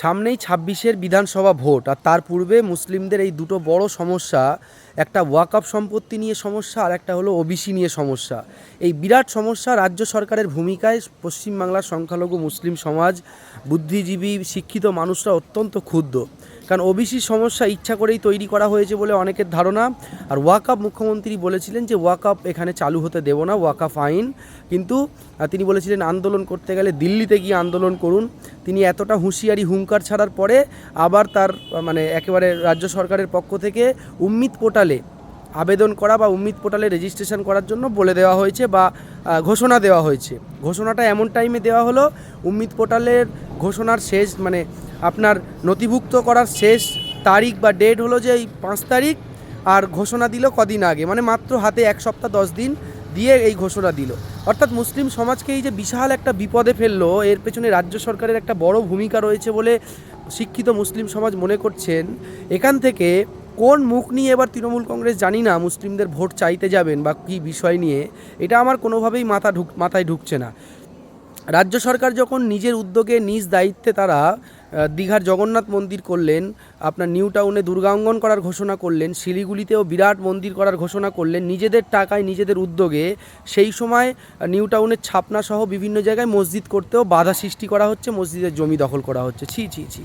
সামনেই ছাব্বিশের বিধানসভা ভোট আর তার পূর্বে মুসলিমদের এই দুটো বড় সমস্যা, একটা ওয়াকআপ সম্পত্তি নিয়ে সমস্যা আর একটা হলো ওবিসি নিয়ে সমস্যা। এই বিরাট সমস্যা রাজ্য সরকারের ভূমিকায় পশ্চিমবাংলার সংখ্যালঘু মুসলিম সমাজ, বুদ্ধিজীবী, শিক্ষিত মানুষরা অত্যন্ত ক্ষুব্ধ। কারণ ওবিসি সমস্যা ইচ্ছা করেই তৈরি করা হয়েছে বলে অনেকের ধারণা। আর ওয়াকআপ মুখ্যমন্ত্রী বলেছিলেন যে ওয়াকআপ এখানে চালু হতে দেব না, ওয়াকআপ আইন। কিন্তু তিনি বলেছিলেন, আন্দোলন করতে গেলে দিল্লিতে গিয়ে আন্দোলন করুন। তিনি এতটা হুঁশিয়ারি, হুঙ্কার ছাড়ার পরে আবার তার মানে একেবারে রাজ্য সরকারের পক্ষ থেকে উম্মিত পোর্টালে আবেদন করা বা উম্মিত পোর্টালে রেজিস্ট্রেশন করার জন্য বলে দেওয়া হয়েছে বা ঘোষণা দেওয়া হয়েছে। ঘোষণাটা এমন টাইমে দেওয়া হলো উম্মিত পোর্টালের ঘোষণার শেষ মানে আপনার নথিভুক্ত করার শেষ তারিখ বা ডেট হলো যে এই পাঁচ তারিখ, আর ঘোষণা দিল কদিন আগে মানে মাত্র হাতে এক সপ্তাহ দশ দিন দিয়ে এই ঘোষণা দিল। অর্থাৎ মুসলিম সমাজকে এই যে বিশাল একটা বিপদে ফেলল, এর পেছনে রাজ্য সরকারের একটা বড় ভূমিকা রয়েছে বলে শিক্ষিত মুসলিম সমাজ মনে করছেন। এখান থেকে কোন মুখ নিয়ে এবার তৃণমূল কংগ্রেস জানি না মুসলিমদের ভোট চাইতে যাবেন বা কী বিষয় নিয়ে, এটা আমার কোনোভাবেই মাথা ঢুক মাথায় ঢুকছে না। রাজ্য সরকার যখন নিজের উদ্যোগে নিজ দায়িত্বে তারা দীঘার জগন্নাথ মন্দির করলেন, আপনার নিউ টাউনে দুর্গাঙ্গন করার ঘোষণা করলেন, শিলিগুড়িতেও বিরাট মন্দির করার ঘোষণা করলেন, নিজেদের টাকায় নিজেদের উদ্যোগে সেই সময় নিউ টাউনের ছাপনাসহ বিভিন্ন জায়গায় মসজিদ করতেও বাধা সৃষ্টি করা হচ্ছে, মসজিদের জমি দখল করা হচ্ছে। ছি ছি ছি।